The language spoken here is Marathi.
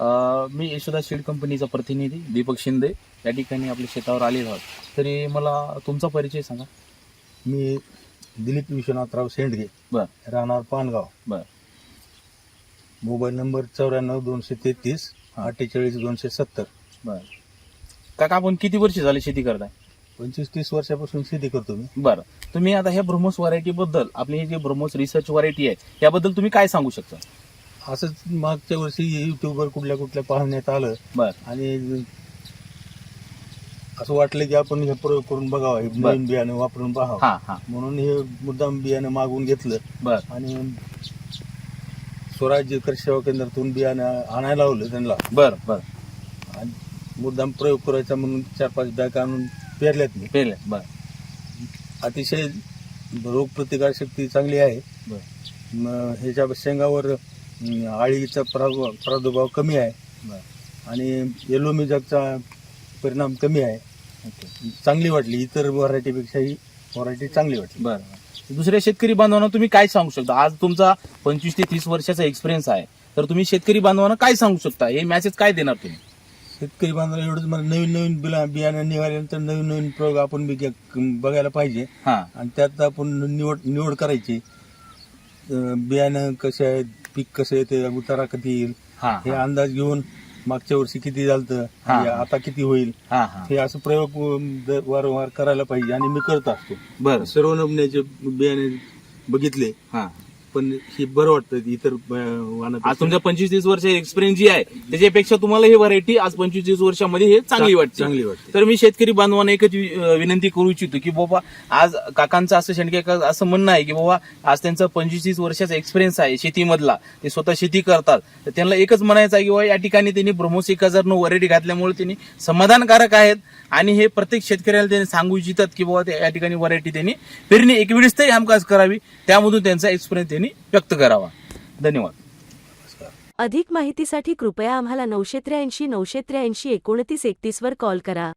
मी यशोदा सीड कंपनीचा प्रतिनिधी दीपक शिंदे. या ठिकाणी आपल्या शेतावर आलेलो आहोत. तरी मला तुमचा परिचय सांगा. मी दिलीप विश्वनाथराव शेंडगे बर. राहणार पानगाव. बर. मोबाईल नंबर चौऱ्याण्णव दोनशे तेहतीस. अठ्ठेचाळीस दोनशे सत्तर. बर. काका आपण किती वर्ष झाले शेती करताय? पंचवीस तीस वर्षापासून शेती करतो मी. बरं. तुम्ही आता ह्या ब्रह्मोस व्हरायटी बद्दल आपली ही जी ब्रह्मोस रिसर्च व्हरायटी आहे याबद्दल तुम्ही काय सांगू शकता? असंच मागच्या वर्षी युट्यूबवर कुठल्या कुठल्या पाहण्यात आलं. बर. आणि असं वाटलं की आपण हे प्रयोग करून बघावं हे बर. नवीन बियाणं वापरून पाहावं. हा हा. म्हणून हे मुद्दाम बियाणं मागवून घेतलं. बर. आणि स्वराज्य कृषी सेवा केंद्रातून बियाणं आणायला लावलं त्यांना. बर बर. आणि मुद्दाम प्रयोग करायचा म्हणून चार पाच बॅग आणून पेरल्यात मी. पेरले बर. अतिशय रोगप्रतिकार शक्ती चांगली आहे. बर. म, ह्याच्या शेंगावर आळीचा प्रादुर्भाव प्रादुर्भाव कमी आहे. आणि येलो मिजाकचा परिणाम कमी आहे. चांगली वाटली इतर व्हरायटीपेक्षा ही व्हरायटी चांगली वाटली. बर. दुसऱ्या शेतकरी बांधवांना तुम्ही काय सांगू शकता? आज तुमचा पंचवीस ते तीस वर्षाचा एक्सपिरियन्स आहे. तर तुम्ही शेतकरी बांधवांना काय सांगू शकता? हे मॅसेज काय देणार तुम्ही? शेतकरी बांधवांना एवढंच मला नवीन नवीन बिला बियाणं निघाल्यानंतर नवीन नवीन प्रयोग आपण बघ- बघायला पाहिजे. हा. आणि त्यात आपण निवड निवड करायची. अं, बियाणं कसं आहे पीक कसं येते उतारा कधी येईल हा हे अंदाज घेऊन मागच्या वर्षी किती झालं हा. आता किती होईल हा हा. हे असं प्रयोग अं, दर- वारंवार करायला पाहिजे आणि मी करत असतो. बर. सर्व नमुन्याचे बियाणे बघितले. हा. पण हे बरं वाटतं इतर आज. तुमच्या पंचवीस तीस वर्ष एक्सपिरियन्स जी आहे त्याच्यापेक्षा तुम्हाला ही व्हरायटी आज पंचवीस तीस वर्षामध्ये हे चांगली वाटते. चांगली वाटते. तर मी शेतकरी बांधवांना एकच वि- अं, विनंती करू इच्छितो की बाबा आज काकांचं असं शेंडके का असं म्हणणं आहे की बाबा आज त्यांचा पंचवीस तीस वर्षाचा एक्सपिरियन्स आहे शेतीमधला ते स्वतः शेती करतात. तर त्यांना एकच म्हणायचं आहे की बाबा या ठिकाणी त्यांनी ब्रह्मोस एक हजार नऊ व्हरायटी घातल्यामुळे त्यांनी समाधानकारक आहेत. आणि हे प्रत्येक शेतकऱ्याला त्यांनी सांगू इच्छितात की बाबा ते या ठिकाणी व्हरायटी त्यांनी पेरणी एक वेळेस तरी हमखास करावी. त्यामधून त्यांचा एक्सपिरियन्स त्यांनी व्यक्त करावा. धन्यवाद. अधिक माहितीसाठी कृपया आम्हाला नऊशे त्र्याऐंशी नऊशे त्र्याऐंशी एकोणतीस एकतीसवर कॉल करा.